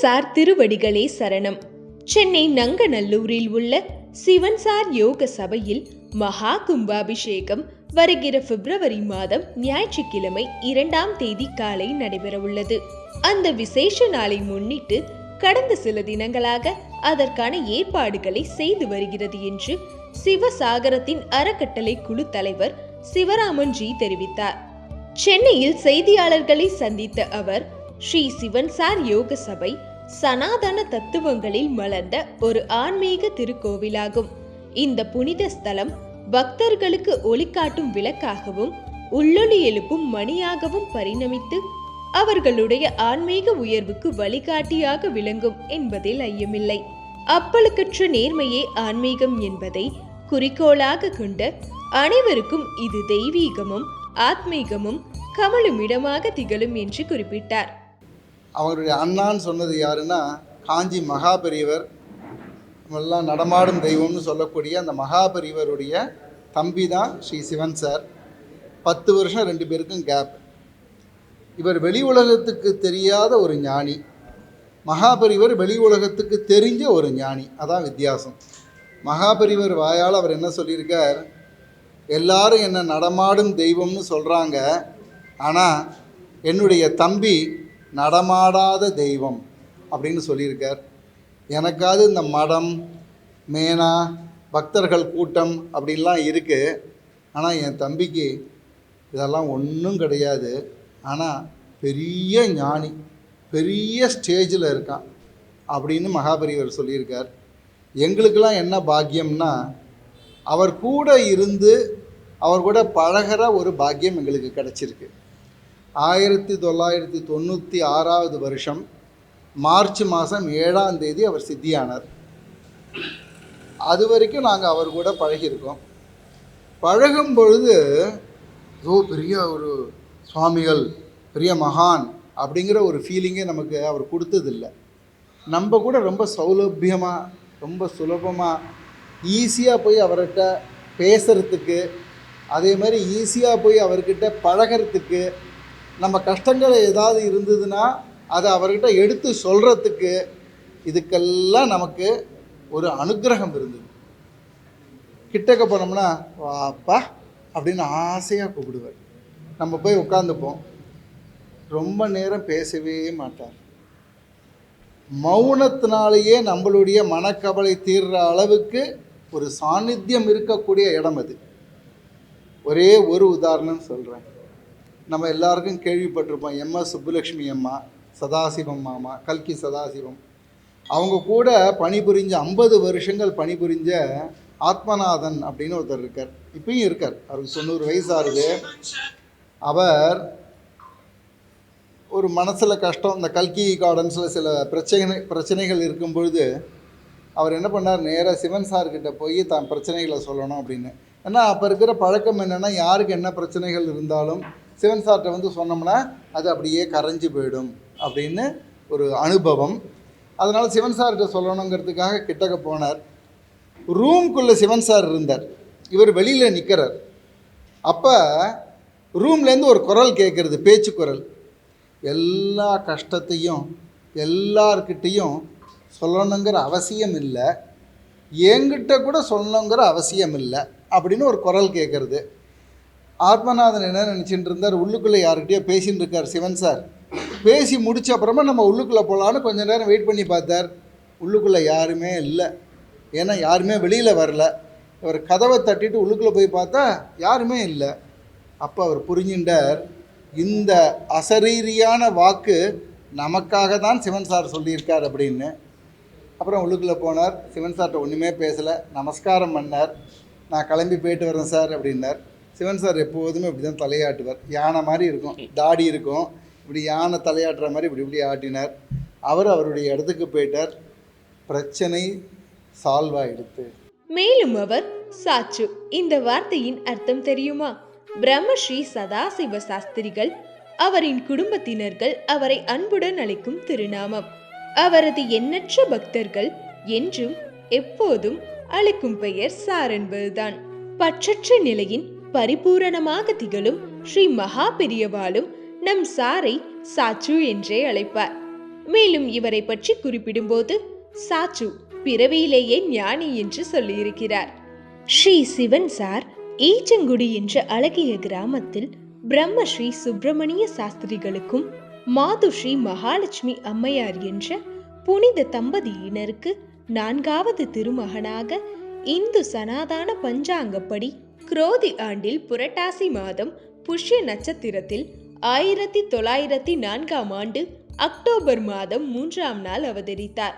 Sir திருவடிகளே சரணம். சென்னை நங்கநல்லூரில் உள்ள சிவன் சார் யோக சபையில் மகா கும்பாபிஷேகம் வருகிற பிப்ரவரி மாதம் ஞாயிற்றுக்கிழமை இரண்டாம் தேதி காலை நடைபெறவுள்ளது. அந்த விசேஷ நாளை முன்னிட்டு கடந்த சில தினங்களாக அதற்கான ஏற்பாடுகளை செய்து வருகிறது என்று சிவசாகரத்தின் அறக்கட்டளை குழு தலைவர் சிவராமன் ஜி தெரிவித்தார். சென்னையில் செய்தியாளர்களை சந்தித்த அவர் ஸ்ரீ சிவன் சார் யோக சபை சனாதன தத்துவங்களில் மலர்ந்த ஒரு ஆன்மீக திருக்கோவிலாகும். இந்த புனித ஸ்தலம் பக்தர்களுக்கு ஒளிகாட்டும் விளக்காகவும் உள்ளொளி எழுப்பும் மணியாகவும் பரிணமித்து அவர்களுடைய ஆன்மீக உயர்வுக்கு வழிகாட்டியாக விளங்கும் என்பதில் ஐயமில்லை. அப்பழுக்கற்ற நேர்மையே ஆன்மீகம் என்பதை குறிக்கோளாக கொண்ட அனைவருக்கும் இது தெய்வீகமும் ஆத்மீகமும் கமலும் இடமாக திகழும் என்று குறிப்பிட்டார். அவருடைய அண்ணான்னு சொன்னது யாருன்னா காஞ்சி மகாபெரியவர். நம்மெல்லாம் நடமாடும் தெய்வம்னு சொல்லக்கூடிய அந்த மகாபெரியவருடைய தம்பி தான் ஸ்ரீ சிவன் சார். பத்து வருஷம் ரெண்டு பேருக்கும் கேப் இவர் வெளி உலகத்துக்கு தெரியாத ஒரு ஞானி. மகாபெரிவர் வெளி உலகத்துக்கு தெரிஞ்ச ஒரு ஞானி. அதான் வித்தியாசம். மகாபெரிவர் வாயால் அவர் என்ன சொல்லியிருக்கார்? எல்லாரும் என்ன நடமாடும் தெய்வம்னு சொல்கிறாங்க ஆனால் என்னுடைய தம்பி நடமாடாத தெய்வம் அப்படின்னு சொல்லியிருக்கார். எனக்காவது இந்த மடம் மேனா பக்தர்கள் கூட்டம் அப்படின்லாம் இருக்குது ஆனால் என் தம்பிக்கு இதெல்லாம் ஒன்றும் கிடையாது. ஆனால் பெரிய ஞானி பெரிய ஸ்டேஜில் இருக்கான் அப்படின்னு மகாபெரியவர் சொல்லியிருக்கார். எங்களுக்கெல்லாம் என்ன பாக்கியம்னா அவர் கூட இருந்து அவர் கூட பழகிற ஒரு பாக்கியம் எங்களுக்கு கிடச்சிருக்கு. ஆயிரத்தி தொள்ளாயிரத்தி தொண்ணூற்றி ஆறாவது வருஷம் மார்ச் மாதம் ஏழாம் தேதி அவர் சித்தியானார். அது வரைக்கும் நாங்கள் அவர் கூட பழகியிருக்கோம். பழகும் பொழுது ஏதோ பெரிய ஒரு சுவாமிகள் பெரிய மகான் அப்படிங்கிற ஒரு ஃபீலிங்கே நமக்கு அவர் கொடுத்ததில்ல. நம்ம கூட ரொம்ப சௌலபியமாக ரொம்ப சுலபமாக ஈஸியாக போய் அவர்கிட்ட பேசுகிறதுக்கு அதே மாதிரி ஈஸியாக போய் அவர்கிட்ட பழகிறதுக்கு நம்ம கஷ்டங்கள் ஏதாவது இருந்ததுன்னா அதை அவர்கிட்ட எடுத்து சொல்கிறதுக்கு இதுக்கெல்லாம் நமக்கு ஒரு அனுக்கிரகம் இருந்தது. கிட்டக்க போனோம்னா வாப்பா அப்படின்னு ஆசையாக கூப்பிடுவார். நம்ம போய் உட்காந்துப்போம் ரொம்ப நேரம் பேசவே மாட்டார். மௌனத்தினாலேயே நம்மளுடைய மனக்கவலை தீர்ற அளவுக்கு ஒரு சாநித்தியம் இருக்கக்கூடிய இடம் அது. ஒரே ஒரு உதாரணம் சொல்கிறேன் நம்ம எல்லாருக்கும் கேள்விப்பட்டிருப்போம் எம்எஸ் சுப்புலக்ஷ்மி அம்மா சதாசிவம் மாமா கல்கி சதாசிவம். அவங்க கூட பணிபுரிஞ்ச ஐம்பது வருஷங்கள் பணிபுரிஞ்ச ஆத்மநாதன் அப்படின்னு ஒருத்தர் இருக்கார். இப்பயும் இருக்கார். அவருக்கு தொண்ணூறு வயசு ஆகுது அவர் ஒரு மனசில் கஷ்டம் இந்த கல்கி கார்டன்ஸில் சில பிரச்சனை பிரச்சனைகள் இருக்கும் பொழுது அவர் என்ன பண்ணார்? நேராக சிவன் சார்கிட்ட போய் தான் பிரச்சனைகளை சொல்லணும் அப்படின்னு. ஏன்னா அப்போ இருக்கிற பழக்கம் என்னென்னா யாருக்கு என்ன பிரச்சனைகள் இருந்தாலும் சிவன் சார்கிட்ட வந்து சொன்னோம்னா அது அப்படியே கரைஞ்சு போயிடும் அப்படின்னு ஒரு அனுபவம். அதனால் சிவன் சார்கிட்ட சொல்லணுங்கிறதுக்காக கிட்டக்க போனார். ரூம்குள்ளே சிவன் சார் இருந்தார். இவர் வெளியில் நிற்கிறார் அப்போ ரூம்லேருந்து ஒரு குரல் கேட்குறது பேச்சு குரல். எல்லா கஷ்டத்தையும் எல்லார்கிட்டேயும் சொல்லணுங்கிற அவசியம் இல்லை. என்கிட்ட கூட சொல்லணுங்கிற அவசியம் இல்லை அப்படின்னு ஒரு குரல் கேட்குறது ஆத்மநாதன் என்ன நினச்சிட்டு இருந்தார்? உள்ளுக்குள்ளே யார்கிட்டயோ பேசின்னு இருக்கார் சிவன் சார். பேசி முடிச்ச அப்புறமா நம்ம உள்ளுக்குள்ளே போகலான்னு கொஞ்ச நேரம் வெயிட் பண்ணி பார்த்தார். உள்ளுக்குள்ளே யாருமே இல்லை. ஏன்னா யாருமே வெளியில் வரல. இவர் கதவை தட்டிட்டு உள்ளுக்குள்ளே போய் பார்த்தா யாருமே இல்லை. அப்போ அவர் புரிஞ்சின்றார் இந்த அசரீரியான வாக்கு நமக்காக தான் சிவன் சார் சொல்லியிருக்கார் அப்படின்னு. அப்புறம் உள்ளுக்குள்ளே போனார். சிவன் சார்கிட்ட ஒன்றுமே பேசலை. நமஸ்காரம் பண்ணார். நான் கிளம்பி போயிட்டு வரேன் சார் அப்படின்னார். சிவன் சார் எப்போதுமே இப்படி தான் தலையாட்டுவார். யானை மாதிரி இருக்கும். தாடி இருக்கும். இப்படி யானை தலையாட்டுற மாதிரி இப்படி இப்படி ஆட்டினார். அவர் அவருடைய இடத்துக்கு போயிட்டார். பிரச்சனை சால்வ் ஆயிடுத்து மேலும் அவர் சாச்சு இந்த வார்த்தையின் அர்த்தம் தெரியுமா? பிரம்மஸ்ரீ சதாசிவ சாஸ்திரிகள் அவரின் குடும்பத்தினர்கள் அவரை அன்புடன் அழைக்கும் திருநாமம். அவரது எண்ணற்ற பக்தர்கள் என்றும் எப்போதும் அழைக்கும் பெயர் சார் என்பதுதான். பற்றற்ற நிலையின் பரிபூரணமாக திகழும் ஸ்ரீ மகா பெரியவாளும் நம் சாரை சாச்சு என்றே அழைப்பார். மேலும் இவரை பற்றி குறிப்பிடும்போது சாச்சு பிறவியிலேயே ஞானி என்று சொல்லியிருக்கிறார். ஸ்ரீ சிவன் சார் ஈச்சங்குடி என்ற அழகிய கிராமத்தில் பிரம்மஸ்ரீ சுப்பிரமணிய சாஸ்திரிகளுக்கும் மாதுஸ்ரீ மகாலட்சுமி அம்மையார் என்ற புனித தம்பதியினருக்கு நான்காவது திருமகனாக இந்து சனாதான பஞ்சாங்கப்படி குரோதி ஆண்டில் புரட்டாசி மாதம் புஷ்ய நட்சத்திரத்தில் ஆயிரத்தி தொள்ளாயிரத்தி நான்காம் ஆண்டு அக்டோபர் மாதம் மூன்றாம் நாள் அவதரித்தார்.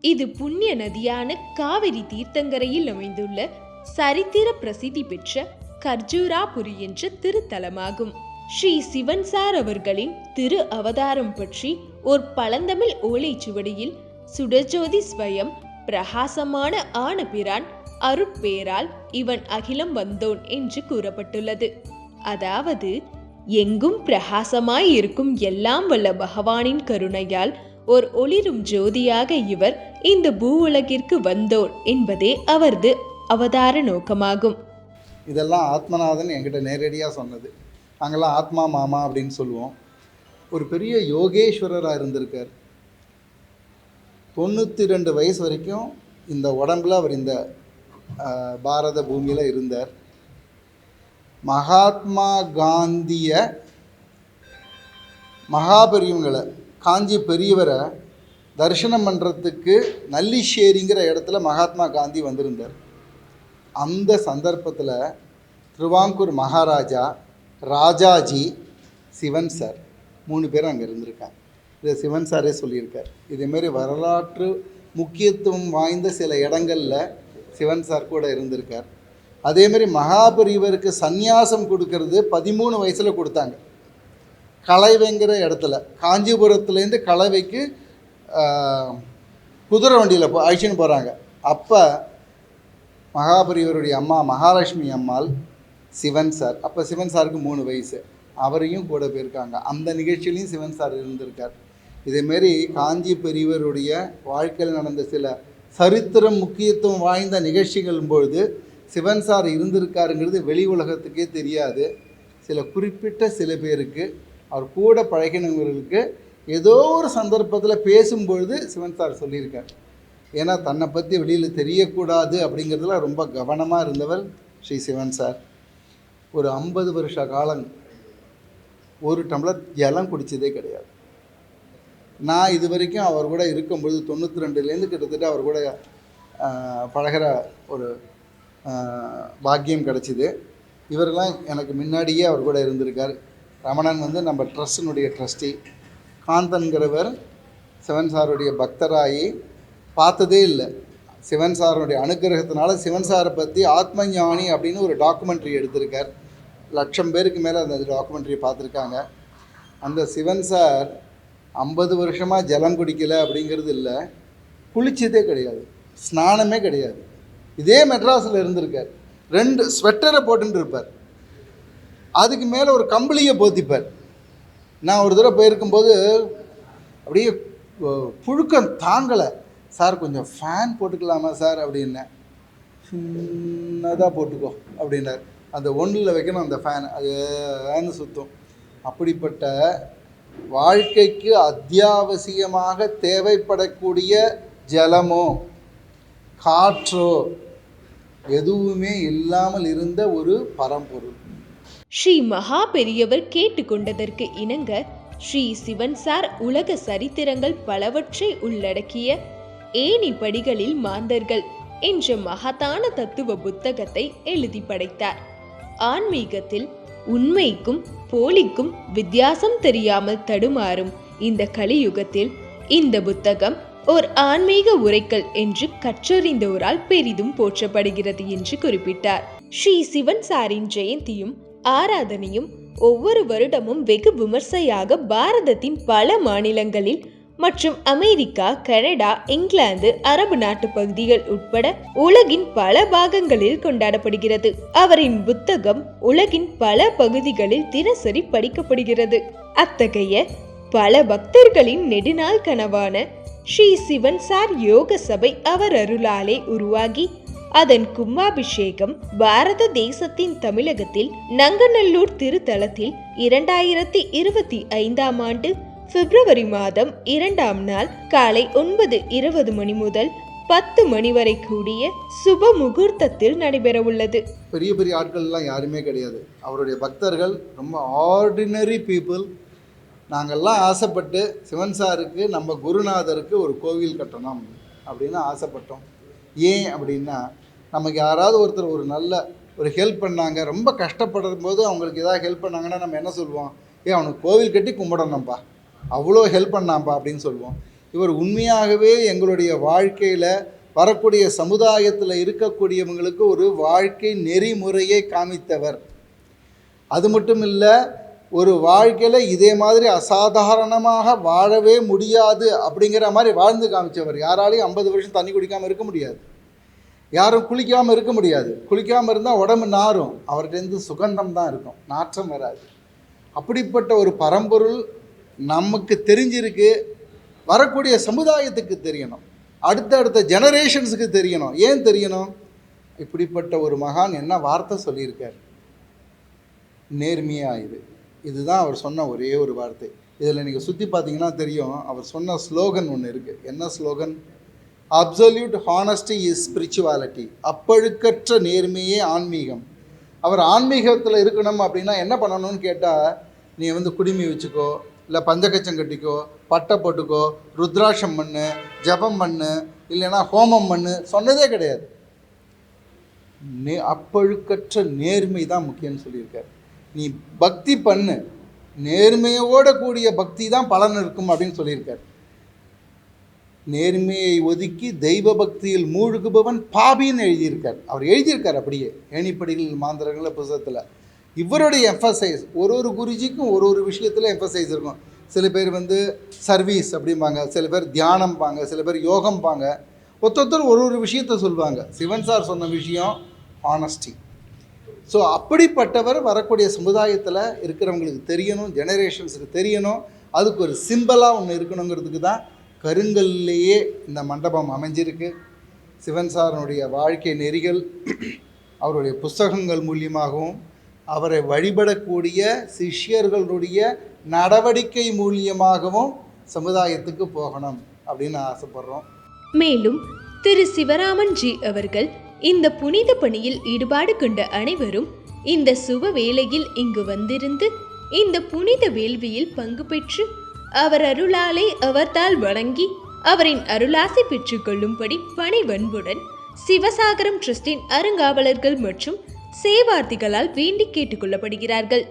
இது புண்ணிய நதியான காவிரி தீர்த்தங்கரையில் அமைந்துள்ள சரித்திர பிரசித்தி பெற்ற கர்ஜூராபுரி என்ற திருத்தலமாகும். ஸ்ரீ சிவன் சார் அவர்களின் திரு அவதாரம் பற்றி ஓர் பழந்தமிழ் ஓலைச்சுவடியில் சுடஜோதி ஸ்வயம் பிரகாசமான ஆனபிரான் அருட்பேரால் இவன் அகிலம் வந்தோன் என்று கூறப்பட்டுள்ளது. அதாவது எங்கும் பிரகாசமாய் இருக்கும் எல்லாம் வல்ல பகவானின் கருணையால் ஓர் ஒளிரும் ஜோதியாக இவர் இந்த பூ உலகிற்கு வந்தோர் என்பதே அவரது அவதார நோக்கமாகும். இதெல்லாம் ஆத்மநாதன் என்கிட்ட நேரடியாக சொன்னது. நாங்கள்லாம் ஆத்மா மாமா அப்படின்னு சொல்லுவோம். ஒரு பெரிய யோகேஸ்வரராக இருந்திருக்கார். தொண்ணூற்றி ரெண்டு வயசு வரைக்கும் இந்த உடம்புல அவர் இந்த பாரத பூமியில் இருந்தார். மகாத்மா காந்திய மகாபெரியவங்களை காஞ்சி பெரியவரை தரிசனம் பண்ணுறதுக்கு நல்லிஷேரிங்கிற இடத்துல மகாத்மா காந்தி வந்திருந்தார். அந்த சந்தர்ப்பத்தில் திருவாங்கூர் மகாராஜா ராஜாஜி சிவன் சார் மூணு பேரும் அங்கே இருந்திருக்காங்க. இதை சிவன் சாரே சொல்லியிருக்கார். இதேமாரி வரலாற்று முக்கியத்துவம் வாய்ந்த சில இடங்களில் சிவன் சார் கூட இருந்திருக்கார். அதேமாரி மகாபெரிவருக்கு சந்நியாசம் கொடுக்கறது பதிமூணு வயசில் கொடுத்தாங்க. கலைவைங்கிற இடத்துல காஞ்சிபுரத்துலேருந்து கலவைக்கு குதிரை வண்டியில் போ அழிச்சுன்னு போகிறாங்க அப்போ மகாபெரியவருடைய அம்மா மகாலட்சுமி அம்மாள் சிவன் சார். அப்போ சிவன் சாருக்கு மூணு வயசு. அவரையும் கூட போயிருக்காங்க. அந்த நிகழ்ச்சியிலையும் சிவன் சார் இருந்திருக்கார். இதேமாரி காஞ்சி பெரியவருடைய வாழ்க்கையில் நடந்த சில சரித்திரம் முக்கியத்துவம் வாய்ந்த நிகழ்ச்சிகள் பொழுது சிவன் சார் இருந்திருக்காருங்கிறது வெளி உலகத்துக்கே தெரியாது. சில குறிப்பிட்ட சில பேருக்கு அவர் கூட பழகினவங்களுக்கு ஏதோ ஒரு சந்தர்ப்பத்தில் பேசும்பொழுது சிவன் சார் சொல்லியிருக்கார். ஏன்னா தன்னை பற்றி வெளியில் தெரியக்கூடாது அப்படிங்கிறதுல ரொம்ப கவனமாக இருந்தவர் ஸ்ரீ சிவன் சார். ஒரு ஐம்பது வருஷ காலம் ஒரு டம்ளர் ஜலம் குடித்ததே கிடையாது. நான் இது வரைக்கும் அவர் கூட இருக்கும்பொழுது தொண்ணூற்றி ரெண்டுலேருந்து கிட்டத்தட்ட அவர் கூட பழகிற பழகுற ஒரு பாக்கியம் கிடச்சிது. இவரெல்லாம் எனக்கு முன்னாடியே அவர் கூட இருந்திருக்கார். ரமணன் வந்து நம்ம ட்ரஸ்டினுடைய ட்ரஸ்டி. காந்தன்கிறவர் சிவன் சாருடைய பக்தராகி பார்த்ததே இல்லை. சிவன் சாருடைய அனுகிரகத்தினால சிவன் சாரை பற்றி ஆத்மஞானி அப்படின்னு ஒரு டாக்குமெண்ட்ரி எடுத்திருக்கார். லட்சம் பேருக்கு மேலே அந்த டாக்குமெண்ட்ரியை பார்த்துருக்காங்க. அந்த சிவன் சார் ஐம்பது வருஷமாக ஜலம் குடிக்கலை அப்படிங்கிறது இல்லை. குளிச்சதே கிடையாது. ஸ்நானமே கிடையாது. இதே மெட்ராஸில் இருந்திருக்கார். ரெண்டு ஸ்வெட்டரை போட்டுட்டு இருப்பார். அதுக்கு மேலே ஒரு கம்பளியை போத்திப்பார். நான் ஒரு தடவை போயிருக்கும்போது அப்படியே புழுக்கம் தாங்கலை. சார் கொஞ்சம் ஃபேன் போட்டுக்கலாமா சார்? அப்படின்னேன். சின்னதாக போட்டுக்கோ அப்படின்னார். அந்த ஒன்றில் வைக்கணும் அந்த ஃபேன். அது ஏன்னு அப்படிப்பட்ட வாழ்க்கைக்கு அத்தியாவசியமாக தேவைப்படக்கூடிய ஜலமோ காற்றோ எதுவுமே இல்லாமல் இருந்த ஒரு பரம்பொருள். ஸ்ரீ மகா பெரியவர் கேட்டுக்கொண்டதற்கு இணங்க ஸ்ரீ சிவன் சார் உலக சரித்திரங்கள் பலவற்றை உள்ளடக்கிய ஏணி படிகளில் மாந்தர்கள் என்ற மகத்தான தத்துவ புத்தகத்தை எழுதி படைத்தார். ஆன்மீகத்தில் உண்மைக்கும் போலிக்கும் வித்தியாசம் தெரியாமல் தடுமாறும் இந்த கலியுகத்தில் இந்த புத்தகம் ஓர் ஆன்மீக உரைக்கல் என்று கற்றறிந்தோரால் பெரிதும் போற்றப்படுகிறது என்று குறிப்பிட்டார். ஸ்ரீ சிவன் சாரின் ஜெயந்தியும் ஆராதனையும் ஒவ்வொரு வருடமும் வெகு விமர்சையாக பாரதத்தின் பல மாநிலங்களில் மற்றும் அமெரிக்கா கனடா இங்கிலாந்து அரபு நாட்டு பகுதிகள் உட்பட உலகின் பல பாகங்களில் கொண்டாடப்படுகிறது. அவரின் புத்தகம் உலகின் பல பகுதிகளில் தினசரி படிக்கப்படுகிறது. அத்தகைய பல பக்தர்களின் நெடுநாள் கனவான ஸ்ரீ சிவன் சார் யோக சபை அவர் அருளாலே உருவாகி அதன் கும்பாபிஷேகம் பாரத தேசத்தின் தமிழகத்தில் நங்கநல்லூர் திருத்தலத்தில் இரண்டாயிரத்தி இருபத்தி ஐந்தாம் ஆண்டு பிப்ரவரி மாதம் இரண்டாம் நாள் காலை ஒன்பது இருபது மணி முதல் பத்து மணி வரை கூடிய சுப முகூர்த்தத்தில் நடைபெற உள்ளது பெரிய பெரிய ஆட்கள்லாம் யாருமே கிடையாது. அவருடைய பக்தர்கள் ரொம்ப ஆர்டினரி பீப்புள் நாங்கள்லாம் ஆசைப்பட்டு சிவன் சாருக்கு நம்ம குருநாதருக்கு ஒரு கோவில் கட்டணும் அப்படின்னு ஆசைப்பட்டோம். ஏன் அப்படின்னா நமக்கு யாராவது ஒருத்தர் ஒரு நல்ல ஒரு ஹெல்ப் பண்ணாங்க ரொம்ப கஷ்டப்படும் போது அவங்களுக்கு ஏதாவது ஹெல்ப் பண்ணாங்கன்னா நம்ம என்ன சொல்லுவோம்? ஏன் அவனுக்கு கோவில் கட்டி கும்பிடணும்ப்பா அவ்வளோ ஹெல்ப் பண்ணாம்ப்பா அப்படின்னு சொல்லுவோம். இவர் உண்மையாகவே எங்களுடைய வாழ்க்கையில் வரக்கூடிய சமுதாயத்தில் இருக்கக்கூடியவங்களுக்கு ஒரு வாழ்க்கை நெறிமுறையை காமித்தவர். அது மட்டும் இல்லை ஒரு வாழ்க்கையில் இதே மாதிரி அசாதாரணமாக வாழவே முடியாது அப்படிங்கிற மாதிரி வாழ்ந்து காமிச்சவர். யாராலையும் ஐம்பது வருஷம் தண்ணி குடிக்காமல் இருக்க முடியாது. யாரும் குளிக்காமல் இருக்க முடியாது. குளிக்காமல் இருந்தால் உடம்பு நாரும். அவர்கிட்டேருந்து சுகந்தம் தான் இருக்கும். நாற்றம் வராது. அப்படிப்பட்ட ஒரு பரம்பொருள் நமக்கு தெரிஞ்சிருக்கு வரக்கூடிய சமுதாயத்துக்கு தெரியணும். அடுத்தடுத்த ஜெனரேஷன்ஸுக்கு தெரியணும். ஏன் தெரியணும்? இப்படிப்பட்ட ஒரு மகான் என்ன வார்த்தை சொல்லியிருக்கார்? நேர்மையாக இது இதுதான் அவர் சொன்ன ஒரே ஒரு வார்த்தை. இதில் நீங்கள் சுற்றி பார்த்தீங்கன்னா தெரியும் அவர் சொன்ன ஸ்லோகன் ஒன்று இருக்குது என்ன slogan? Absolute honesty is spirituality அப்பழுக்கற்ற நேர்மையே ஆன்மீகம். அவர் ஆன்மீகத்தில் இருக்கணும் அப்படின்னா என்ன பண்ணணும்னு கேட்டால் நீ வந்து குடிமி வச்சுக்கோ இல்லை பஞ்சகச்சம் கட்டிக்கோ பட்டை போட்டுக்கோ ருத்ராட்சம் பண்ணு ஜபம் பண்ணு இல்லைன்னா ஹோமம் பண்ணு சொன்னதே கிடையாது. நே அப்பழுக்கற்ற நேர்மை தான் முக்கியம்னு சொல்லியிருக்கார். நீ பக்தி பண்ணு. நேர்மையோட கூடிய பக்தி தான் பலன் இருக்கும் அப்படின்னு சொல்லியிருக்கார். நேர்மையை ஒதுக்கி தெய்வ பக்தியில் மூழ்குபவன் பாபின்னு எழுதியிருக்கார். அவர் எழுதியிருக்கார் அப்படியே. ஏணிப்படிகள் மாந்திரங்கள புத்தகத்தில் இவருடைய எம்ஃபசைஸ் ஒரு ஒரு குருஜிக்கும் ஒரு ஒரு விஷயத்தில் எம்ஃபசைஸ் இருக்கும். சில பேர் வந்து சர்வீஸ் அப்படிம்பாங்க சில பேர் தியானம்பாங்க சில பேர் யோகம்பாங்க. ஒருத்தொருத்தர் ஒரு ஒரு விஷயத்த சொல்லுவாங்க சிவன் சார் சொன்ன விஷயம் ஆனஸ்டி ஸோ அப்படிப்பட்டவர் வரக்கூடிய சமுதாயத்தில் இருக்கிறவங்களுக்கு தெரியணும் ஜெனரேஷன்ஸுக்கு தெரியணும். அதுக்கு ஒரு சிம்பிளாக ஒன்று இருக்கணுங்கிறதுக்கு தான் கருங்கல்லையே இந்த மண்டபம் அமைஞ்சிருக்கு. சிவன் சாரனுடைய வாழ்க்கை நெறிகள் அவருடைய புஸ்தகங்கள் மூலியமாகவும் அவரை வழிபடக்கூடிய சிஷ்யர்களுடைய நடவடிக்கை மூலியமாகவும் சமுதாயத்துக்கு போகணும் அப்படின்னு ஆசைப்படுறோம். மேலும் திரு சிவராமன் ஜி அவர்கள் இந்த புனித பணியில் ஈடுபாடு கொண்ட அனைவரும் இந்த சுப வேளையில் இங்கு வந்திருந்து இந்த புனித வேள்வியில் பங்கு பெற்று அவர் அருளாலே அவர்தால் வழங்கி அவரின் அருளாசி பெற்றுக்கொள்ளும்படி பணிவன்புடன் சிவசாகரம் ட்ரஸ்டின் அருங்காவலர்கள் மற்றும் சேவார்த்திகளால் வேண்டி கேட்டுக்கொள்ளப்படுகிறார்கள்.